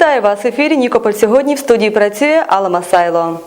Вітаю вас в ефірі Нікополь. Сьогодні в студії працює Алла Масайло.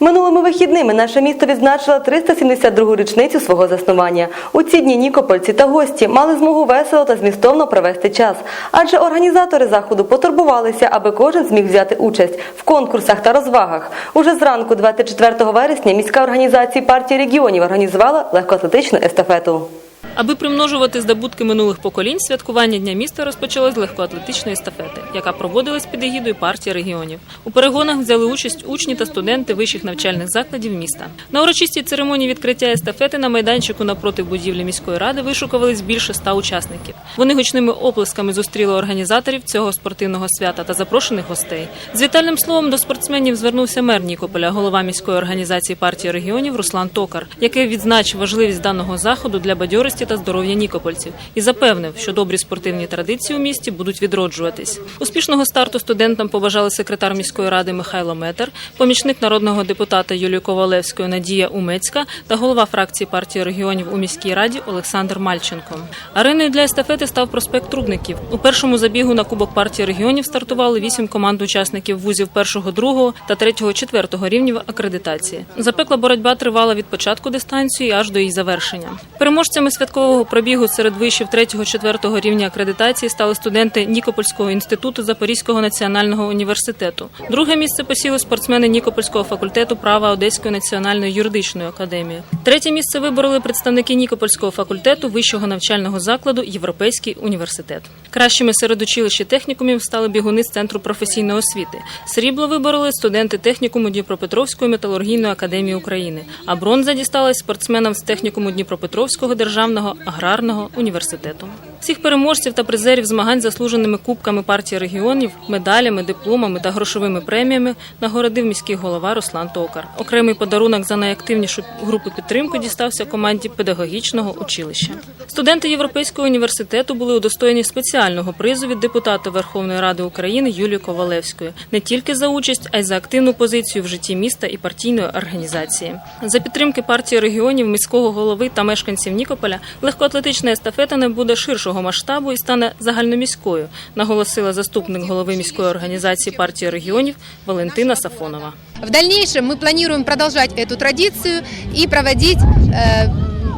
Минулими вихідними наше місто відзначило 372-гу річницю свого заснування. У ці дні нікопольці та гості мали змогу весело та змістовно провести час. Адже організатори заходу потурбувалися, аби кожен зміг взяти участь в конкурсах та розвагах. Уже зранку, 24 вересня, міська організація партії регіонів організувала легкоатлетичну естафету. Аби примножувати здобутки минулих поколінь, святкування дня міста розпочалось з легкоатлетичної естафети, яка проводилась під егідою партії регіонів. У перегонах взяли участь учні та студенти вищих навчальних закладів міста. На урочистій церемонії відкриття естафети на майданчику напроти будівлі міської ради вишукувались більше ста учасників. Вони гучними оплесками зустріли організаторів цього спортивного свята та запрошених гостей. З вітальним словом до спортсменів звернувся мер Нікополя, голова міської організації партії регіонів Руслан Токар, який відзначив важливість даного заходу для бадьорості та здоров'я нікопольців і запевнив, що добрі спортивні традиції у місті будуть відроджуватись. Успішного старту студентам побажали секретар міської ради Михайло Метер, помічник народного депутата Юлії Ковалевської Надія Умецька та голова фракції партії регіонів у міській раді Олександр Мальченко. Ареною для естафети став проспект Трубників. У першому забігу на кубок партії регіонів стартували вісім команд учасників вузів першого, другого та третього, четвертого рівнів акредитації. Запекла боротьба тривала від початку дистанції аж до її завершення. Переможцями святкового пробігу серед вишів третього, четвертого рівня акредитації стали студенти Нікопольського інституту Запорізького національного університету. Друге місце посіли спортсмени Нікопольського факультету права Одеської національної юридичної академії. Третє місце вибороли представники Нікопольського факультету вищого навчального закладу Європейський університет. Кращими серед училищ технікумів стали бігуни з центру професійної освіти. Срібло вибороли студенти технікуму Дніпропетровської металургійної академії України, а бронза дісталась спортсменам з технікуму Дніпропетровського державного аграрного університету. Всіх переможців та призерів змагань заслуженими кубками партії регіонів, медалями, дипломами та грошовими преміями нагородив міський голова Руслан Токар. Окремий подарунок за найактивнішу групу підтримки дістався команді педагогічного училища. Студенти Європейського університету були удостоєні спеціального призу від депутата Верховної Ради України Юлії Ковалевської не тільки за участь, а й за активну позицію в житті міста і партійної організації. За підтримки партії регіонів, міського голови та мешканців Нікополя легкоатлетична естафета не буде ширшого масштабу і стане загальноміською, наголосила заступник голови міської організації партії регіонів Валентина Сафонова. В дальнейшем мы планируем продолжать эту традицию и проводить э,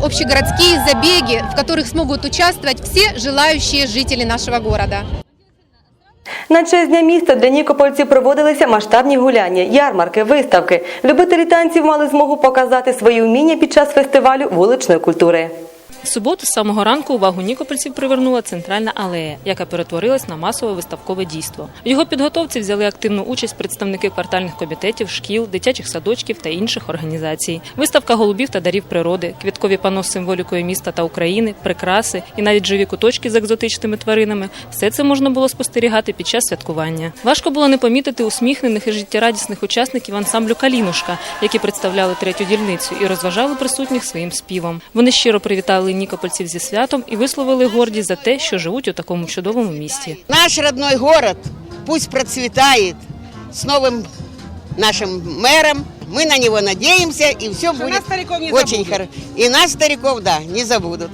общегородские забеги, в которых смогут участвовать все желающие жители нашего города. На честь дня міста для нікопольців проводилися масштабні гуляння, ярмарки, виставки. Любителі танців мали змогу показати свої вміння під час фестивалю вуличної культури. В суботу з самого ранку увагу нікопольців привернула центральна алея, яка перетворилась на масове виставкове дійство. В його підготовці взяли активну участь представники квартальних комітетів, шкіл, дитячих садочків та інших організацій. Виставка голубів та дарів природи, квіткові пано з символікою міста та України, прикраси і навіть живі куточки з екзотичними тваринами. Все це можна було спостерігати під час святкування. Важко було не помітити усміхнених і життєрадісних учасників ансамблю Калінушка, які представляли третю дільницю і розважали присутніх своїм співом. Вони щиро привітали нікопольців зі святом і висловили гордість за те, що живуть у такому чудовому місті. Наш родной город пусть процветает с новым нашим мэром. Мы на него надеемся, и все будет нас, стариков, не очень забудут. хорошо. И нас, стариков, да, не забудут.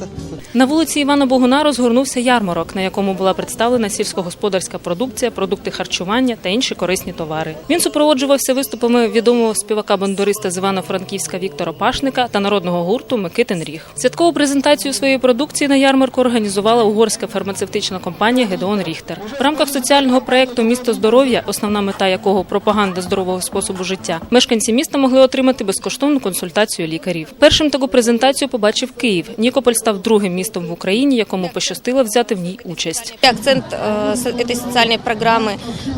На вулиці Івана Богуна розгорнувся ярмарок, на якому була представлена сільськогосподарська продукція, продукти харчування та інші корисні товари. Він супроводжувався виступами відомого співака-бандуриста з Івано-Франківська Віктора Пашника та народного гурту Микитин Ріг. Святкову презентацію своєї продукції на ярмарку організувала угорська фармацевтична компанія Гедеон Ріхтер. В рамках соціального проєкту Місто здоров'я, основна мета якого пропаганда здорового способу життя, мешканці міста могли отримати безкоштовну консультацію лікарів. Першим таку презентацію побачив Київ. Нікополь став другим містом в Україні, якому пощастило взяти в ній участь. Акцент э, с- этой социальной программы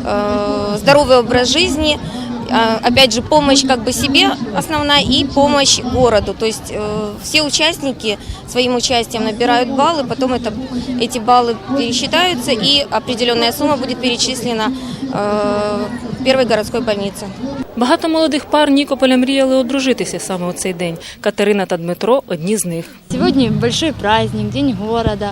э, здоровый образ жизни, э, опять же помощь как бы себе основная и помощь городу. То есть э, все участники своим участием набирают баллы, потом это, эти баллы пересчитаются и определенная сумма будет перечислена э, первой городской больнице. Багато молодих пар Нікополя мріяли одружитися саме у цей день. Катерина та Дмитро одні з них. Сегодня большой праздник, День города.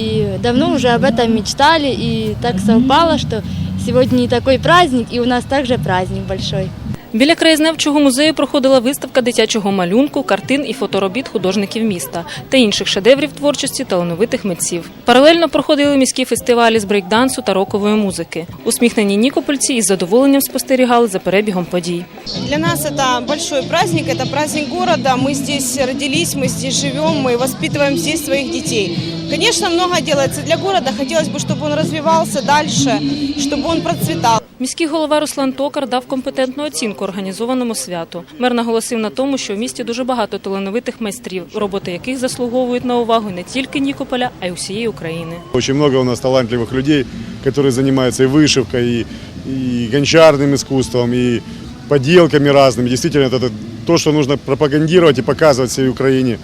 И давно уже об этом мечтали, и так совпало, что сегодня такой праздник, и у нас также праздник большой. Біля краєзнавчого музею проходила виставка дитячого малюнку, картин і фоторобіт художників міста та інших шедеврів творчості талановитих митців. Паралельно проходили міські фестивалі з брейкдансу та рокової музики. Усміхнені нікопольці із задоволенням спостерігали за перебігом подій. Для нас это большой праздник, это праздник города. Мы здесь родились, мы здесь живем, мы воспитываем здесь своих детей. Конечно, много делается для города. Хотелось бы, чтобы он развивался дальше, чтобы он процветал. Міський голова Руслан Токар дав компетентну оцінку організованому святу. Мер наголосив на тому, що в місті дуже багато талановитих майстрів, роботи яких заслуговують на увагу не тільки Нікополя, а й усієї України. Очень много у нас талантливых людей, которые занимаются и вышивкой, и, и гончарным искусством, и поделками разными. Действительно, это то, что нужно пропагандировать и показывать всей Украине.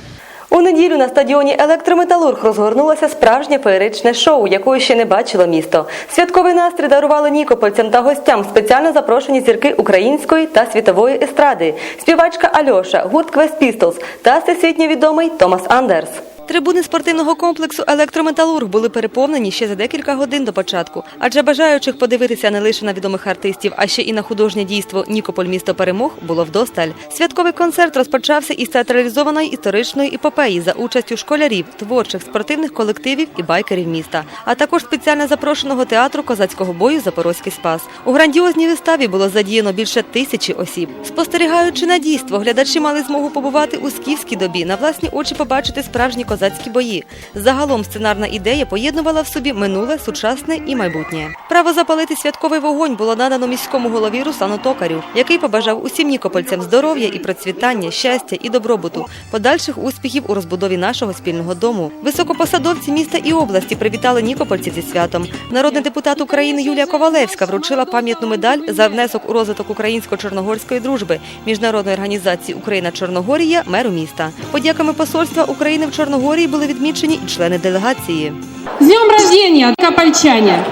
У неділю на стадіоні Електрометалург розгорнулося справжнє феєричне шоу, якої ще не бачило місто. Святковий настрій дарували нікопольцям та гостям спеціально запрошені зірки української та світової естради, співачка Альоша, гурт Квест Пістолс та всесвітньо відомий Томас Андерс. Трибуни спортивного комплексу Електрометалург були переповнені ще за декілька годин до початку, адже бажаючих подивитися не лише на відомих артистів, а ще і на художнє дійство Нікополь місто перемог було вдосталь. Святковий концерт розпочався із театралізованої історичної епопеї за участю школярів, творчих спортивних колективів і байкерів міста, а також спеціально запрошеного театру козацького бою Запорозький спас. У грандіозній виставі було задіяно більше тисячі осіб. Спостерігаючи на дійство, глядачі мали змогу побувати у скіфській добі, на власні очі побачити справжні козацькі бої. Загалом сценарна ідея поєднувала в собі минуле, сучасне і майбутнє. Право запалити святковий вогонь було надано міському голові Руслану Токарю, який побажав усім нікопольцям здоров'я і процвітання, щастя і добробуту, подальших успіхів у розбудові нашого спільного дому. Високопосадовці міста і області привітали нікопольців зі святом. Народний депутат України Юлія Ковалевська вручила пам'ятну медаль за внесок у розвиток українсько-чорногорської дружби міжнародної організації Україна Чорногорія меру міста. Подяками посольства України в Чорногорії були відмічені і члени делегації. С днем рождения, Копольчане!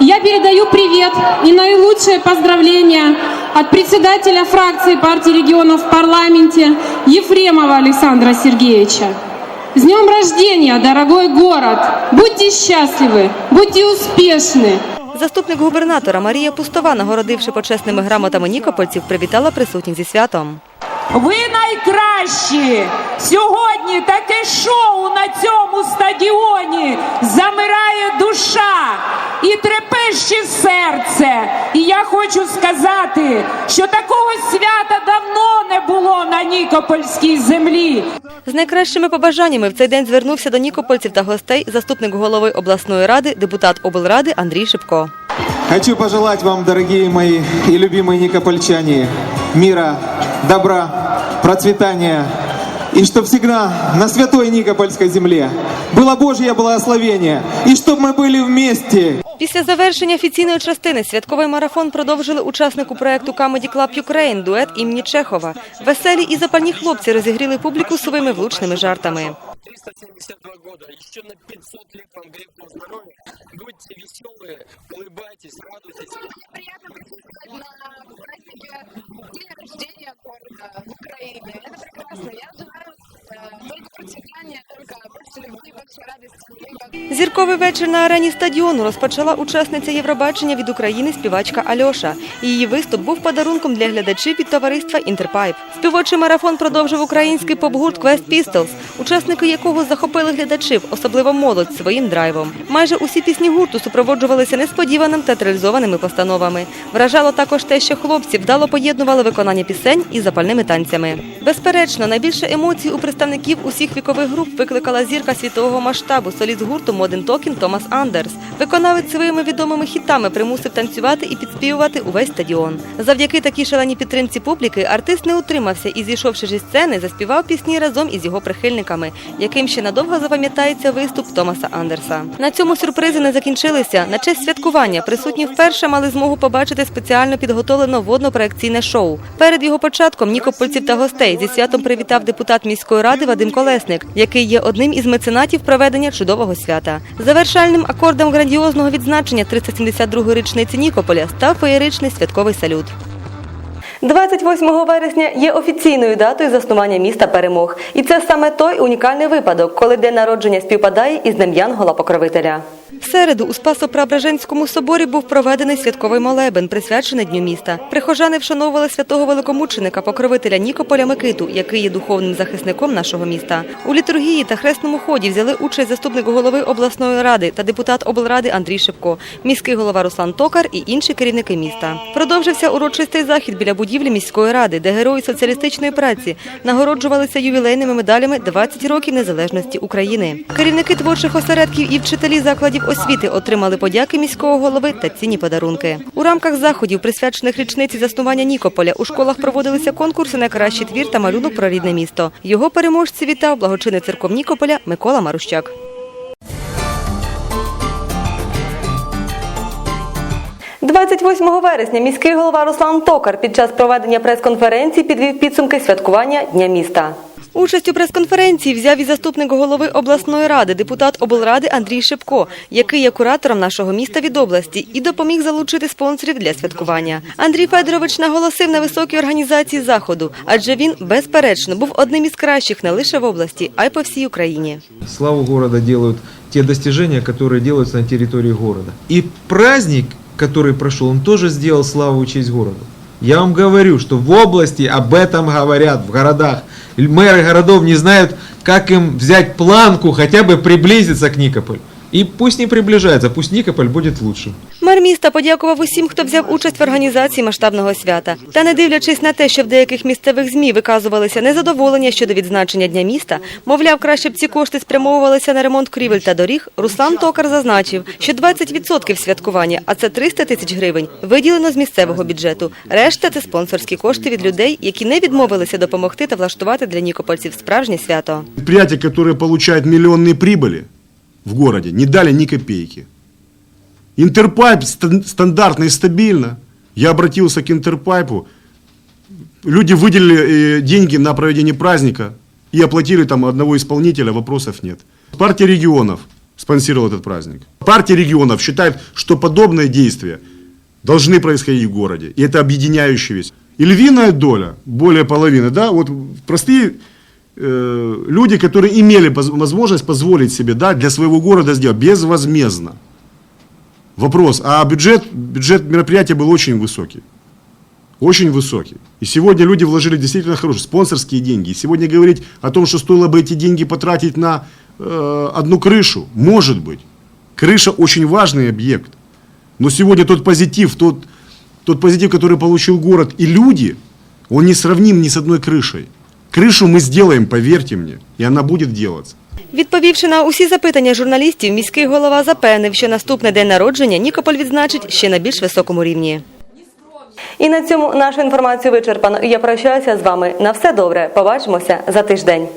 Я передаю привет и наилучшие поздравления от председателя фракции партии регионов в парламенте Ефремова Александра Сергеевича. С днем рождения, дорогой город! Будьте счастливы, будьте успешны! Заступник губернатора Марія Пустова, нагородивши почесними грамотами нікопольців, привітала присутніх зі святом. Ви найкращі! Сьогодні таке шоу на цьому стадіоні замирає душа і трепещить серце. І я хочу сказати, що такого свята давно не було на Нікопольській землі. З найкращими побажаннями в цей день звернувся до нікопольців та гостей заступник голови обласної ради, депутат облради Андрій Шипко. Хочу пожелать вам, дорогие мои и любимые никопольчане, мира, добра, процветания. И чтоб всегда на святой Никопольской земле было Божье благословение. И чтоб мы были вместе. Після завершення офіційної частини святковий марафон продовжили учаснику проекту Comedy Club Ukraine дует імені Чехова. Веселі і запальні хлопці розігріли публіку своїми влучними жартами. 372 года, еще на 500 лет вам крепкого здоровья. Будьте веселые, улыбайтесь, радуйтесь. Приятно присутствовать на празднике дня рождения города в Украине. Это прекрасно. Я желаю только Зірковий вечір на арені стадіону розпочала учасниця Євробачення від України співачка Альоша. Її виступ був подарунком для глядачів від товариства Інтерпайп. Співочий марафон продовжив український поп-гурт Quest Pistols, учасники якого захопили глядачів, особливо молодь, своїм драйвом. Майже усі пісні гурту супроводжувалися несподіваним театралізованими постановами. Вражало також те, що хлопці вдало поєднували виконання пісень із запальними танцями. Безперечно, найбільше емоцій у представників усіх вікових груп викликала зірка світового масштабу, соліст гурту Modern Talking Томас Андерс. Виконавець своїми відомими хітами примусив танцювати і підспівувати увесь стадіон. Завдяки такій шаленій підтримці публіки артист не утримався і, зійшовши зі сцени, заспівав пісні разом із його прихильниками, яким ще надовго запам'ятається виступ Томаса Андерса. На цьому сюрпризи не закінчилися. На честь святкування присутні вперше мали змогу побачити спеціально підготовлене водно-проекційне шоу. Перед його початком нікопольців та гостей зі святом привітав депутат міської ради Вадим Колесник, який є одним із меценатів проведення чудового свята. Завершальним акордом грандіозного відзначення 372-ї річниці Нікополя став феєричний святковий салют. 28 вересня є офіційною датою заснування міста перемог, і це саме той унікальний випадок, коли день народження співпадає із Дем'ян Гола Покровителя. В середу у Спасо-Преображенському соборі був проведений святковий молебен, присвячений Дню міста. Прихожани вшановували святого великомученика, покровителя Нікополя Микиту, який є духовним захисником нашого міста. У літургії та хресному ході взяли участь заступник голови обласної ради та депутат облради Андрій Шипко, міський голова Руслан Токар і інші керівники міста. Продовжився урочистий захід біля будівлі міської ради, де герої соціалістичної праці нагороджувалися ювілейними медалями 20 років незалежності України. Керівники творчих осередків і вчителі закладів освіти отримали подяки міського голови та цінні подарунки. У рамках заходів, присвячених річниці заснування Нікополя, у школах проводилися конкурси на кращий твір та малюнок про рідне місто. Його переможці вітав благочинний церков Нікополя Микола Марущак. – 28 вересня міський голова Руслан Токар під час проведення прес-конференції підвів підсумки святкування Дня міста. Участь у прес-конференції взяв і заступник голови обласної ради, депутат облради Андрій Шипко, який є куратором нашого міста від області і допоміг залучити спонсорів для святкування. Андрій Федорович наголосив на високій організації заходу, адже він, безперечно, був одним із кращих не лише в області, а й по всій Україні. Славу города делают те достижения, которые делаются на территории города. И праздник, который прошел, он тоже сделал славу и честь городу. Я вам говорю, что в области об этом говорят, в городах. И Мэры городов не знают, как им взять планку, хотя бы приблизиться к Никополю. И пусть не приближается, пусть Никополь будет лучшим. Мер міста подякував усім, хто взяв участь в організації масштабного свята. Та не дивлячись на те, що в деяких місцевих змі виказувалися незадоволення щодо відзначення дня міста, мовляв, краще б ці кошти спрямовувалися на ремонт крівель та доріг. Руслан Токар зазначив, що 20% святкування, а це 300 тисяч гривень, виділено з місцевого бюджету. Решта це спонсорські кошти від людей, які не відмовилися допомогти та влаштувати для нікопольців справжнє свято. Предприятия, которые получают миллионные прибыли в городе, не дали ни копейки. Интерпайп стан- стандартно и стабильно. Я обратился к Интерпайпу. Люди выделили э, деньги на проведение праздника и оплатили там одного исполнителя, вопросов нет. Партия регионов спонсировала этот праздник. Партия регионов считает, что подобные действия должны происходить в городе. И это объединяющий весь. И львиная доля, более половины, да, вот простые э, люди, которые имели возможность позволить себе да, для своего города сделать безвозмездно. Вопрос, а бюджет, бюджет мероприятия был очень высокий. Очень высокий. И сегодня люди вложили действительно хорошие спонсорские деньги. И сегодня говорить о том, что стоило бы эти деньги потратить на э, одну крышу, может быть. Крыша очень важный объект. Но сегодня тот позитив, тот, тот позитив, который получил город и люди, он не сравним ни с одной крышей. Крышу мы сделаем, поверьте мне, и она будет делаться. Відповівши на усі запитання журналістів, міський голова запевнив, що наступний день народження Нікополь відзначить ще на більш високому рівні. І на цьому нашу інформацію вичерпано. Я прощаюся з вами. На все добре. Побачимося за тиждень.